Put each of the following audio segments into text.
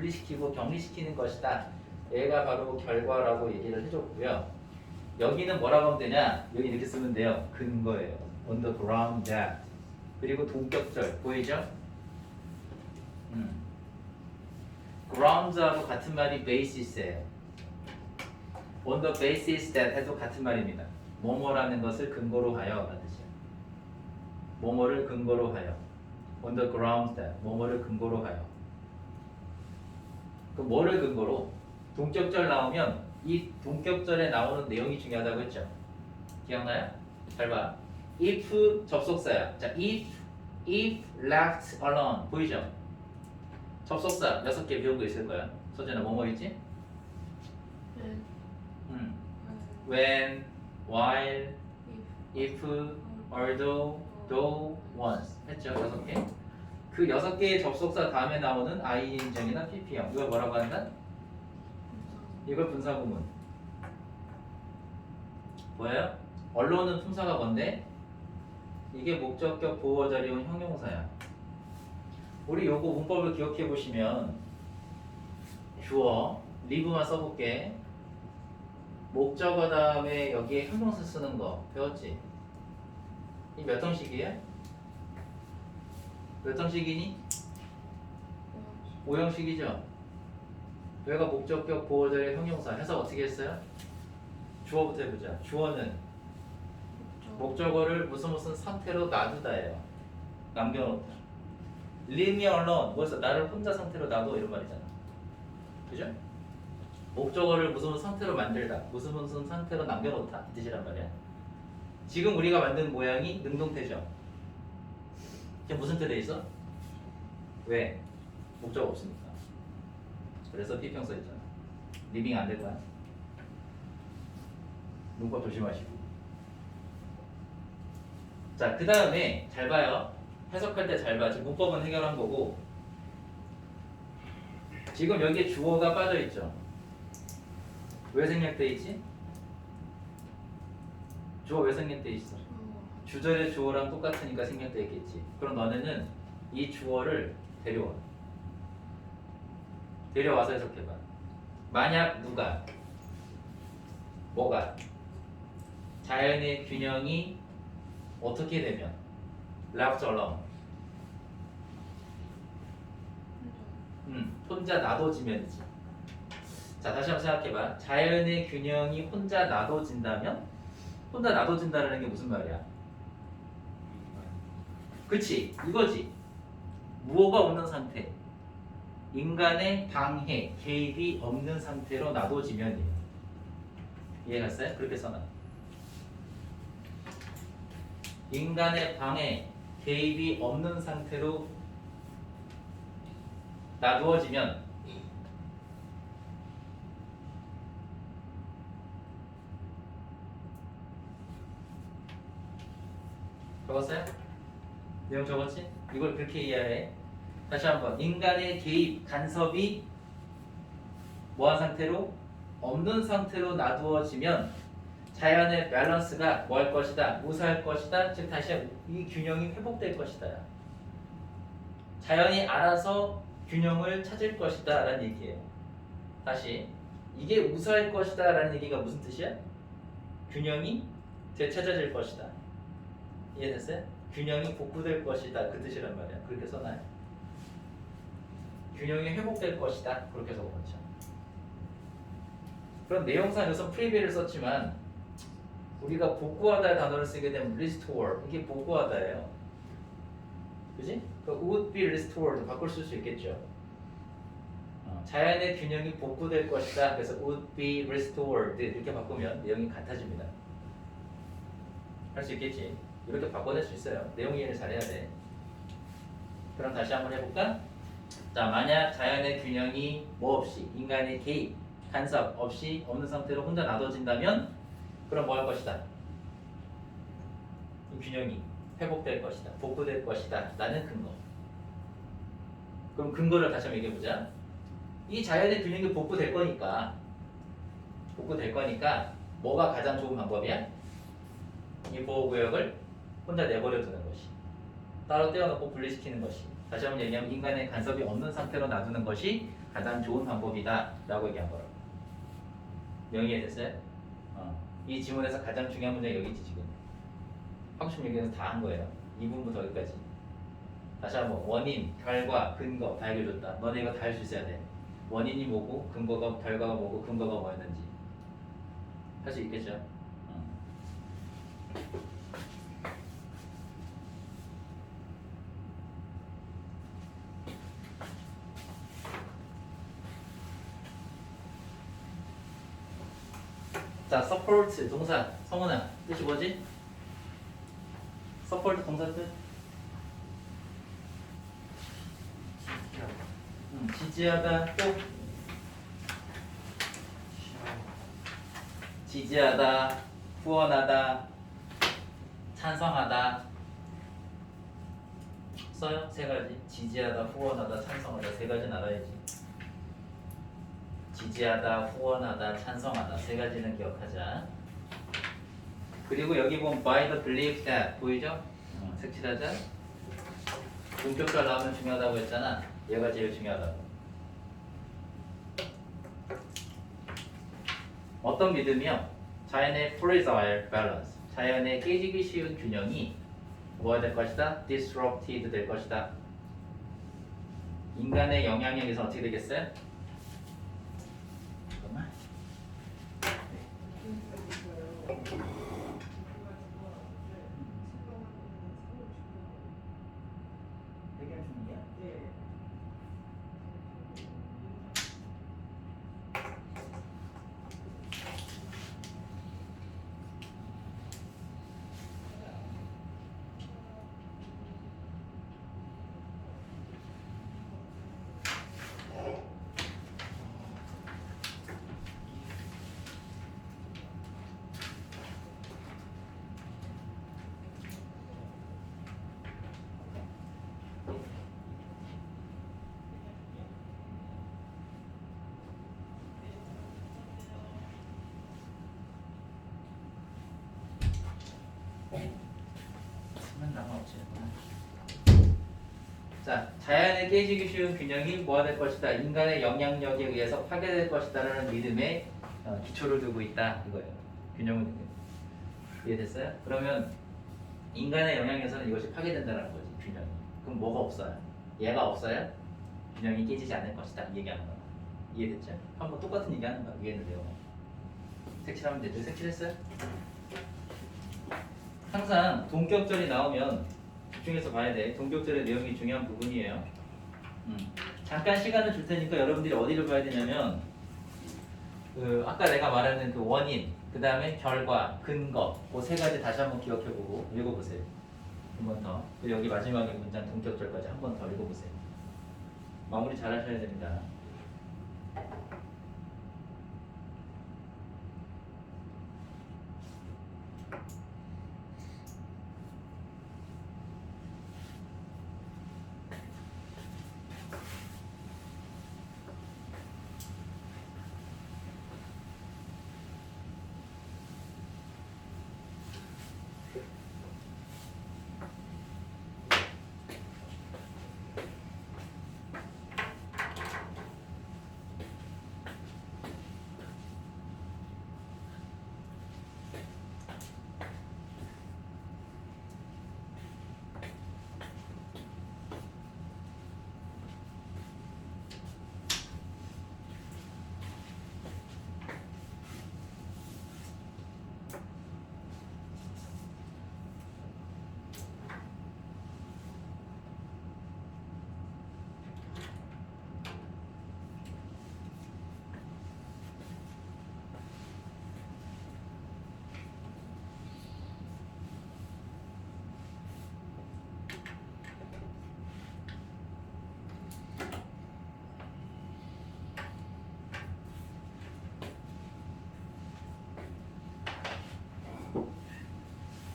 분리시키고 격리시키는 것이다. 얘가 바로 결과라고 얘기를 해줬고요. 여기는 뭐라고 하면 되냐? 여기 이렇게 쓰면 돼요. 근거예요. On the ground that. 그리고 동격절 보이죠? 음. grounds하고 같은 말이 basis예요. On the basis that 해도 같은 말입니다. 뭐뭐라는 것을 근거로 하여 라는 뜻이에요. 뭐뭐를 근거로 하여. On the grounds that 뭐뭐를 근거로 하여. 그 뭐를 근거로? 동격절 나오면 이 동격절에 나오는 내용이 중요하다고 했죠. 기억나요? 잘 봐. if 접속사야. 자, if if left alone 보이죠? 접속사 여섯 개 배운 거 있을 거야. 서진아 뭐뭐 있지? 네. 음. when, while, if, although, though, once 했죠 여섯 개. 그 여섯 개의 접속사 다음에 나오는 ing형이나 pp형 이걸 뭐라고 한다? 이걸 분사구문. 뭐예요? 언론은 품사가 뭔데? 이게 목적격 보호 자리온 형용사야. 우리 요거 문법을 기억해 보시면 주어 리브만 써볼게. 목적어 다음에 여기에 형용사 쓰는 거 배웠지? 이 몇 형식이에요? 몇 형식이니? 오형식이죠? 여기가 목적격 보호자의 형용사 해석 어떻게 했어요? 주어부터 해보자. 주어는 목적어를 무슨 무슨 상태로 놔두다예요. 남겨놓다. Leave me alone. 뭐였어? 나를 혼자 상태로 놔둬 이런 말이잖아. 그죠? 목적어를 무슨 무슨 상태로 만들다. 무슨 무슨 상태로 남겨놓다. 이 뜻이란 말이야. 지금 우리가 만든 모양이 능동태죠. 이게 무슨 태돼 있어? 왜? 목적 없으니까. 그래서 비평 써 있잖아. 리빙 안 될 거야. 문법 조심하시고. 자, 그 다음에 잘 봐요. 해석할 때 잘 봐. 지금 문법은 해결한 거고. 지금 여기에 주어가 빠져 있죠. 왜 생략돼 있지? 주어 왜 생략돼 있어? 주절의 주어랑 똑같으니까 생략돼 있겠지. 그럼 너네는 이 주어를 데려와. 데려와서 해석해봐. 만약 누가 뭐가 자연의 균형이 어떻게 되면 left 음, 혼자 놔둬지면이지. 자 다시 한번 생각해봐. 자연의 균형이 혼자 놔둬진다면 혼자 놔둬진다는 게 무슨 말이야? 그치 이거지. 무호가 없는 상태. 인간의 방해, 개입이 없는 상태로 놔둬지면이에요. 이해갔어요? 그렇게 써놔. 인간의 방해, 개입이 없는 상태로 놔두어지면 적었어요? 내용 적었지? 이걸 그렇게 이해해. 다시 한번 인간의 개입, 간섭이 뭐한 상태로? 없는 상태로 놔두어지면 자연의 밸런스가 뭐 할 것이다? 무사할 것이다. 즉 다시 이 균형이 회복될 것이다. 자연이 알아서 균형을 찾을 것이다 라는 얘기예요. 다시 이게 무사할 것이다 라는 얘기가 무슨 뜻이야? 균형이 되찾아질 것이다. 이해됐어요? 균형이 복구될 것이다 그 뜻이란 말이야. 그렇게 써놔요. 균형이 회복될 것이다 그렇게 적어놓죠. 그럼 내용상 여기서 프리비를 썼지만 우리가 복구하다 단어를 쓰게 되면 restore 이게 복구하다예요. 그지? 그 would be restored 바꿀 수 있겠죠. 어, 자연의 균형이 복구될 것이다. 그래서 would be restored 이렇게 바꾸면 내용이 같아집니다. 할 수 있겠지. 이렇게 바꿔낼 수 있어요. 내용 이해를 잘해야 돼. 그럼 다시 한번 해볼까? 자, 만약 자연의 균형이 뭐 없이 인간의 개입, 간섭 없이 없는 상태로 혼자 놔둬진다면 그럼 뭐 할 것이다? 이 균형이 회복될 것이다. 복구될 것이다. 라는 근거. 그럼 근거를 다시 한번 얘기해 보자. 이 자연의 균형이 복구될 거니까 복구될 거니까 뭐가 가장 좋은 방법이야? 이 보호구역을 혼자 내버려 두는 것이 따로 떼어놓고 분리시키는 것이 다시 한번 얘기하면 인간의 간섭이 없는 상태로 놔두는 것이 가장 좋은 방법이다 라고 얘기한 거라고. 명의에 됐어요? 어. 이 지문에서 가장 중요한 문제가 여기지 지금. 확충 얘기는 다 한 거예요. 이 부분부터 여기까지. 다시 한번 원인, 결과, 근거 다 알려줬다. 너네 이거 다 할 수 있어야 돼. 원인이 뭐고, 근거가 결과가 뭐고, 근거가 뭐였는지 할 수 있겠죠? 어. 자, support 동사 성훈아. 뜻이 뭐지? support 동사 뜻? 음, 지지하다 또 지지하다 후원하다 찬성하다. 써요? 세 가지. 지지하다 후원하다 찬성하다. 세 가지는 알아야지 지지하다 후원하다 찬성하다 세 가지는 기억하자 그리고 여기 보면 by the belief that 보이죠? 어, 색칠하자 본격절 나오면 중요하다고 했잖아 얘가 제일 중요하다고 어떤 믿음이요? 자연의 fragile balance 자연의 깨지기 쉬운 균형이 뭐가 될 것이다? disrupted 될 것이다 인간의 영향력에서 어떻게 되겠어요? あ。 자, 자연의 깨지기 쉬운 균형이 뭐가 될 것이다. 인간의 영향력에 의해서 파괴될 것이다라는 믿음에 어, 기초를 두고 있다 이거예요. 두고. 이해됐어요? 그러면 인간의 영향에서는 이것이 파괴된다는 거지 균형이. 그럼 뭐가 없어요? 얘가 없어요? 균형이 깨지지 않을 것이다 이 얘기하는 거야. 이해됐죠? 한번 똑같은 얘기하는 있는 내용. 색칠하면 되죠? 색칠했어요? 항상 동격절이 나오면 집중해서 봐야 돼. 동격절의 내용이 중요한 부분이에요. 음. 잠깐 시간을 줄 테니까 여러분들이 어디를 봐야 되냐면 그 아까 내가 말하는 그 원인, 그 다음에 결과, 근거, 그 세 가지 다시 한번 기억해보고 읽어보세요. 한 번 더. 그리고 여기 마지막에 문장 동격절까지 한 번 더 읽어보세요. 마무리 잘 하셔야 됩니다.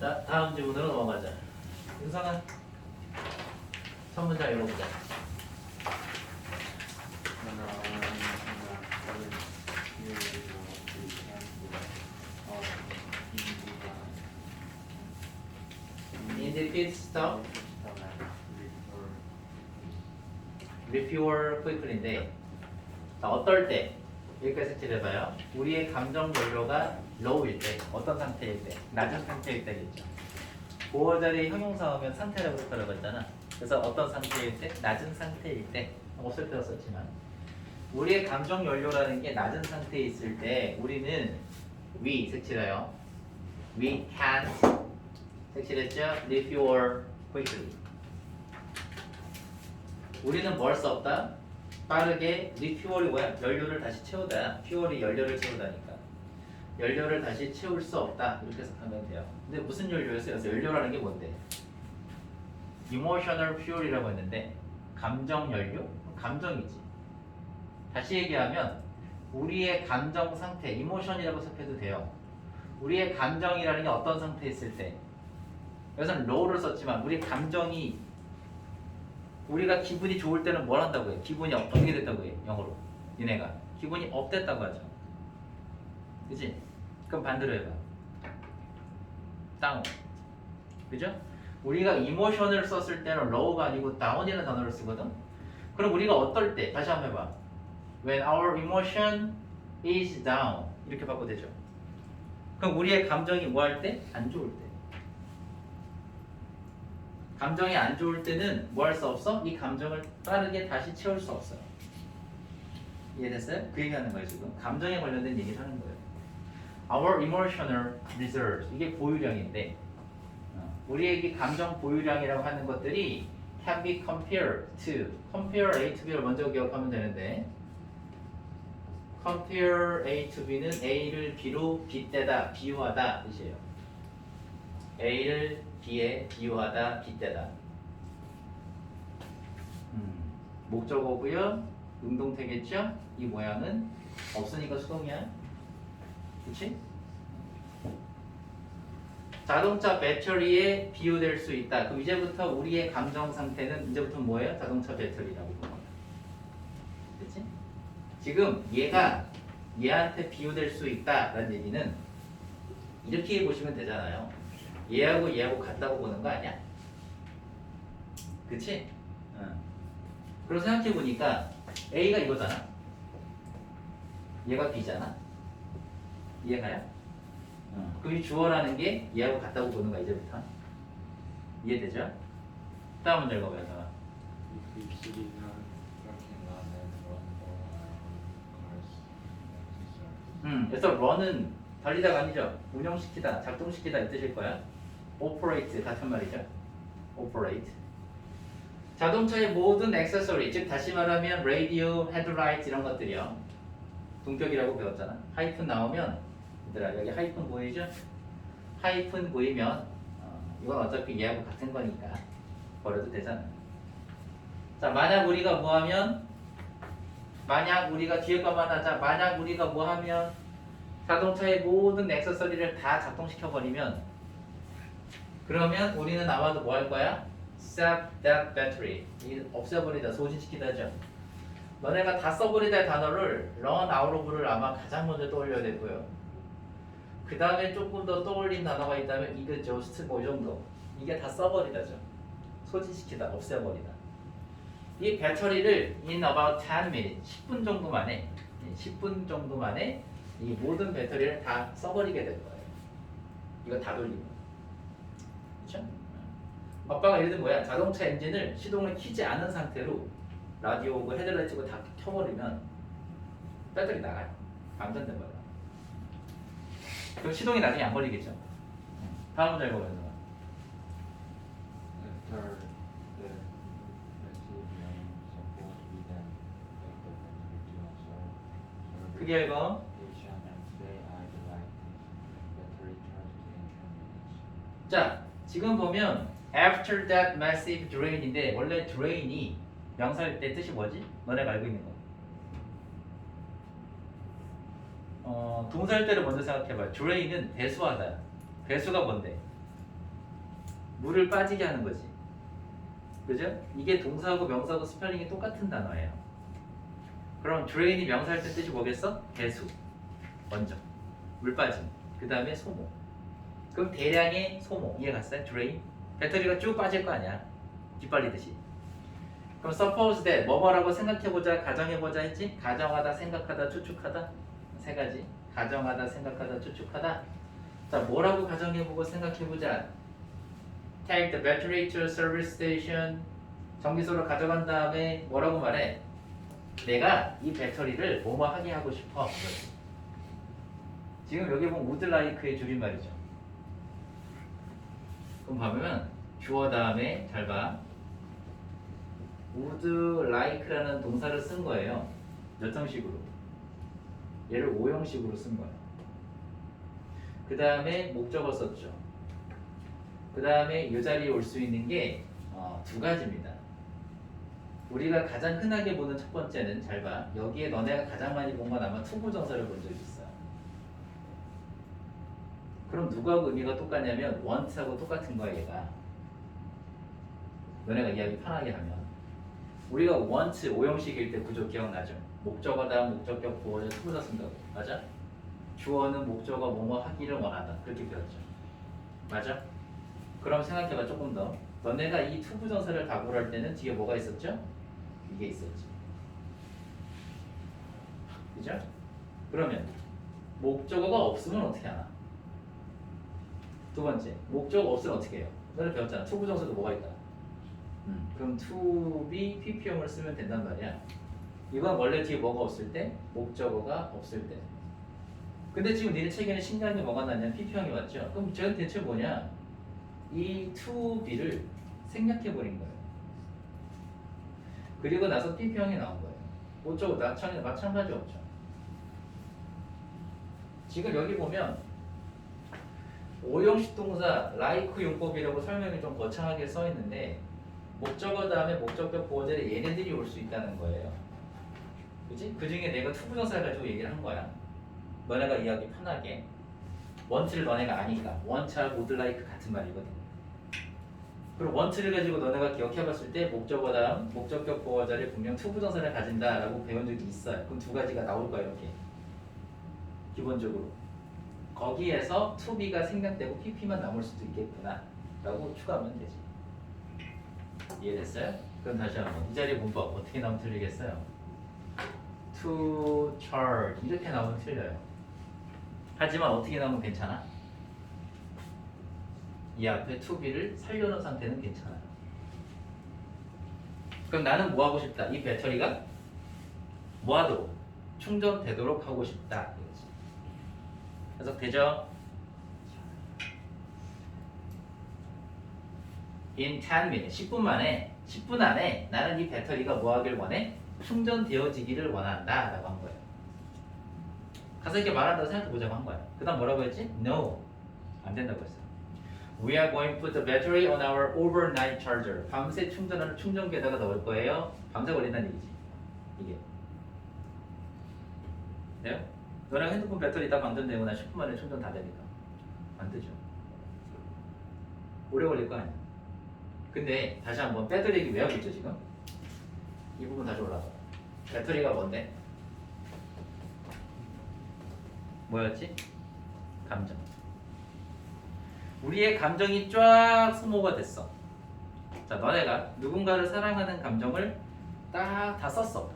자, 다음 질문으로 넘어가자. 윤성아, 첫 문장 읽어보자. Pit stop, refuel quickly인데 자, 어떨 때 여기까지 색칠해봐요. 우리의 감정 연료가 low일 때, 어떤 상태일 때, 낮은 상태일 때겠죠. 5월달에 형용사 오면 상태라고 했다고 했잖아. 그래서 어떤 상태일 때, 낮은 상태일 때, 없을 때도 썼지만 우리의 감정 연료라는 게 낮은 상태에 있을 때 우리는 we 색칠해요. We can't 색칠했죠? refuel quickly. 우리는 뭘 수 없다? 빠르게 리퓨얼이 뭐야? 연료를 다시 채우다. 퓨얼이 연료를 채우다니까. 연료를 다시 채울 수 없다. 이렇게 해석하면 돼요. 근데 무슨 연료였어요? 연료라는 게 뭔데? emotional fuel이라고 했는데 감정 연료? 감정이지. 다시 얘기하면 우리의 감정 상태, emotion이라고 해석해도 돼요. 우리의 감정이라는 게 어떤 상태에 있을 때 여기서는 low를 썼지만 우리 감정이 우리가 기분이 좋을 때는 뭘 한다고 해? 기분이 업- 어떻게 됐다고 해? 영어로 니네가 기분이 업됐다고 하죠 그지? 그럼 반대로 해봐 다운 그죠? 우리가 이모션을 썼을 때는 low가 아니고 down이라는 단어를 쓰거든 그럼 우리가 어떨 때 다시 한번 해봐 when our emotion is down 이렇게 바꿔도 되죠 그럼 우리의 감정이 뭐 할 때? 안 좋을 때 감정이 안 좋을 때는 뭐 할 수 없어? 이 감정을 빠르게 다시 채울 수 없어요. 이해됐어요? 그 얘기하는 거예요 지금. 감정에 관련된 얘기를 하는 거예요. Our emotional reserves 이게 보유량인데 어, 우리에게 감정 보유량이라고 하는 것들이 can be compared to compare A to B를 먼저 기억하면 되는데 compare A to B는 A를 B로 빗대다 비유하다 뜻이에요. A를 B에 비유하다 빗대다. 음, 목적어고요. 능동태겠죠? 이 모양은 없으니까 수동이야. 그치? 자동차 배터리에 비유될 수 있다. 그럼 이제부터 우리의 감정 상태는 이제부터 뭐예요? 자동차 배터리라고 보는 거야. 그치? 지금 얘가 얘한테 비유될 수 있다라는 얘기는 이렇게 보시면 되잖아요. 얘하고 얘하고 같다고 보는 거 아니야? 그치? 응. 그리고 생각해 보니까 A가 이거잖아. 얘가 B잖아. 이해가요? 응. 그럼 이 주어라는 게 얘하고 같다고 보는 거야 이제부터. 이해되죠? 다음 문제 읽어봐요. 음, 그래서 run은 달리다가 아니죠. 운영시키다, 작동시키다 이 뜻일 거야. operate 같은 말이죠. operate. 자동차의 모든 액세서리, 즉 다시 말하면 라디오, 헤드라이트 이런 것들이요. 동격이라고 배웠잖아. 하이픈 나오면 얘들아 여기 하이픈 보이죠? 하이픈 보이면 어, 이건 어차피 얘하고 같은 거니까 버려도 되잖아. 자 만약 우리가 뭐하면 만약 우리가 뒤에 것만 하자. 만약 우리가 뭐하면 자동차의 모든 액세서리를 다 작동시켜 버리면 그러면 우리는 아마도 뭐 할 거야? Sap that battery. 이 없애버리다, 소진시키다죠. 너네가 다 써버리다의 단어를 run out of를 아마 가장 먼저 떠올려야 되고요. 그 다음에 조금 더 떠올린 단어가 있다면 이거 just 뭐 정도. 이게 다 써버리다죠. 소진시키다, 없애버리다. 이 배터리를 in about 10 minutes, 10분 정도 만에, 10분 정도 만에 이 모든 배터리를 다 써버리게 될 거예요. 이거 다 돌리면. 그렇죠? 아빠가 예를 들면 뭐야? 자동차 엔진을 시동을 키지 않은 상태로 라디오고 헤드라이트고 다 켜버리면 배터리 나가요. 방전돼 버려. 그럼 시동이 나중에 안 걸리겠죠? 다음 문제. After the support to a service 크게 읽어. station and stay idle battery charged in 10 minutes. 자, 지금 보면 after that massive drain인데 원래 drain이 명사일 때 뜻이 뭐지? 너네가 알고 있는 거. 어, 동사일 때를 먼저 생각해봐. drain은 배수하다. 배수가 뭔데? 물을 빠지게 하는 거지. 그죠? 이게 동사하고 명사하고 스펠링이 똑같은 단어예요. 그럼 drain이 명사일 때 뜻이 뭐겠어? 배수. 먼저. 물 빠짐. 그 다음에 소모. 그럼 대량의 소모 이해 갔어요? 드레인 배터리가 쭉 빠질 거 아니야 뒷발리듯이 그럼 suppose that 뭐뭐라고 생각해보자 가정해보자 했지? 가정하다 생각하다 추측하다 세 가지 가정하다 생각하다 추측하다 자 뭐라고 가정해보고 생각해보자 take the battery to service station 정비소로 가져간 다음에 뭐라고 말해? 내가 이 배터리를 뭐뭐 하게 하고 싶어. 지금 여기 보면 would like의 줄임말이죠 그럼 봐보면 주어 다음에 잘 봐. would like라는 동사를 쓴 거예요. 몇 형식으로? 얘를 5형식으로 쓴 거예요. 그 다음에 목적어 썼죠. 그 다음에 이 자리에 올 수 있는 게 어, 두 가지입니다. 우리가 가장 흔하게 보는 첫 번째는 잘 봐. 여기에 너네가 가장 많이 본 건 아마 투부정사를 본 적이 있어. 그럼 누구하고 의미가 똑같냐면 want하고 똑같은 거야 얘가. 너네가 이야기 편하게 하면 우리가 want 오형식일 때 구조 기억나죠? 목적어다 목적격 보어를 투부사 쓴다고 맞아? 주어는 목적어 뭐뭐 하기를 원하다 그렇게 배웠죠 맞아? 그럼 생각해봐 조금 더 너네가 이 투부정사를 다구를 할 때는 뒤에 뭐가 있었죠? 이게 있었지 그죠? 그러면 목적어가 없으면 어떻게 하나? 두 번째 목적어 없으면 어떻게 해요? 너네 배웠잖아 투부정사도 뭐가 있다 음, 그럼 to pp형을 쓰면 된단 말이야. 이건 원래 뒤에 뭐가 없을 때, 목적어가 없을 때. 근데 지금 니네 책에는 게 뭐가 나냐? pp형이 왔죠. 그럼 저건 대체 뭐냐? 이 to be를 생략해 버린 거예요. 그리고 나서 pp형이 나온 거예요. 목적어 마찬가지 마찬가지 없죠. 지금 여기 보면 오형식 동사 like 용법이라고 설명이 좀 거창하게 써 있는데 목적어 다음에 목적격 보어절에 얘네들이 올 수 있다는 거예요. 그지? 그 중에 내가 투부정사를 가지고 얘기를 한 거야. 너네가 이해하기 편하게. 원트를 너네가. 원트하고 would like 같은 말이거든. 그리고 원트를 가지고 너네가 기억해봤을 때 목적어 다음 목적격 보어절에 분명 투부정사를 가진다라고 배운 적이 있어요. 그럼 두 가지가 나올 거야 이렇게. 기본적으로. 거기에서 be가 생략되고 pp만 남을 수도 있겠구나 라고 추가하면 되지. 이해됐어요? 그럼 다시 한번 이 자리 문법 어떻게 나오면 틀리겠어요? To charge 이렇게 나오면 틀려요. 하지만 어떻게 나오면 괜찮아? 이 앞에 to be를 살려놓은 상태는 괜찮아요. 그럼 나는 뭐 하고 싶다? 이 배터리가 뭐 하도록 충전되도록 하고 싶다. 이거지. 해석되죠? in 10 minutes 10분 만에 10분 안에 나는 이 배터리가 뭐 하길 원해? 충전되어지기를 원한다 라고 한 거예요. 가서 이렇게 말한다고 생각해보자고 한 거야. 그 다음 뭐라고 했지? No. 안 된다고 했어. We are going to put the battery on our overnight charger. 밤새 충전하는 충전기에다가 넣을 거예요. 밤새 걸린다는 얘기지. 이게. 네? 너랑 핸드폰 배터리 다 방전되고 나 10분 만에 충전 다 되니까. 안 되죠. 오래 걸릴 거 아니야. 근데 다시 한번 배터리 얘기 왜 하고 있죠 지금? 이 부분 다시 올라가. 배터리가 뭔데? 뭐였지? 감정. 우리의 감정이 쫙 소모가 됐어. 자, 너네가 누군가를 사랑하는 감정을 딱 다 썼어.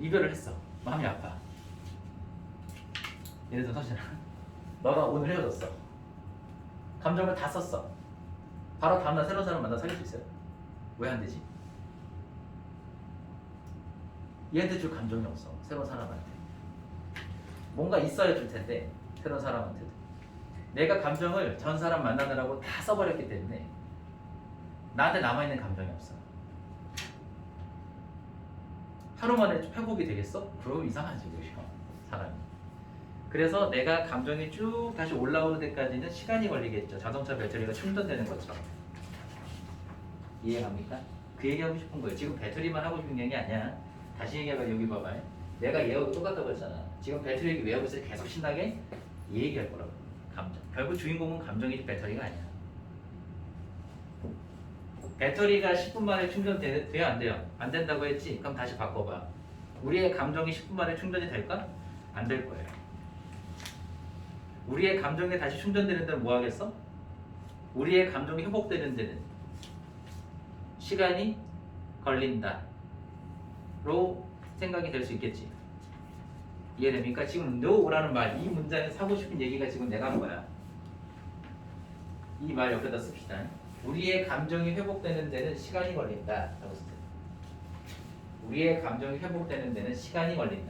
이별을 했어. 마음이 아파. 예를 들어 서진아, 너가 오늘 헤어졌어. 감정을 다 썼어. 바로 다음날 새로운 사람 만나 사귈 수 있어요? 왜 안 되지? 얘한테 줄 감정이 없어 새로운 사람한테 뭔가 있어야 줄 텐데 새로운 사람한테도 내가 감정을 전 사람 만나느라고 다 써버렸기 때문에 나한테 남아있는 감정이 없어 하루 만에 회복이 되겠어? 그럼 이상하지 우리 사람이 그래서 내가 감정이 쭉 다시 올라오는 데까지는 시간이 걸리겠죠. 자동차 배터리가 충전되는 것처럼. 이해갑니까? 그 얘기하고 싶은 거예요. 지금 배터리만 하고 싶은 게 아니야. 다시 얘기해봐 여기 봐봐. 내가 얘하고 똑같다고 했잖아. 지금 배터리 얘기 왜 하고 있어? 계속 신나게 이 얘기할 거라고. 감정. 결국 주인공은 감정이지 배터리가 아니야. 배터리가 10분 만에 충전돼 돼요 안 돼요? 안 된다고 했지? 그럼 다시 바꿔봐. 우리의 감정이 10분 만에 충전이 될까? 안 될 거예요. 우리의 감정이 다시 충전되는 데는 뭐 하겠어? 우리의 감정이 회복되는 데는 시간이 걸린다. 로 생각이 될 수 있겠지. 이해됩니까? 지금 no라는 말, 이 문장에 사고 싶은 얘기가 지금 내가 한 거야. 이 말 옆에다 씁시다. 우리의 감정이 회복되는 데는 시간이 걸린다. 우리의 감정이 회복되는 데는 시간이 걸린다.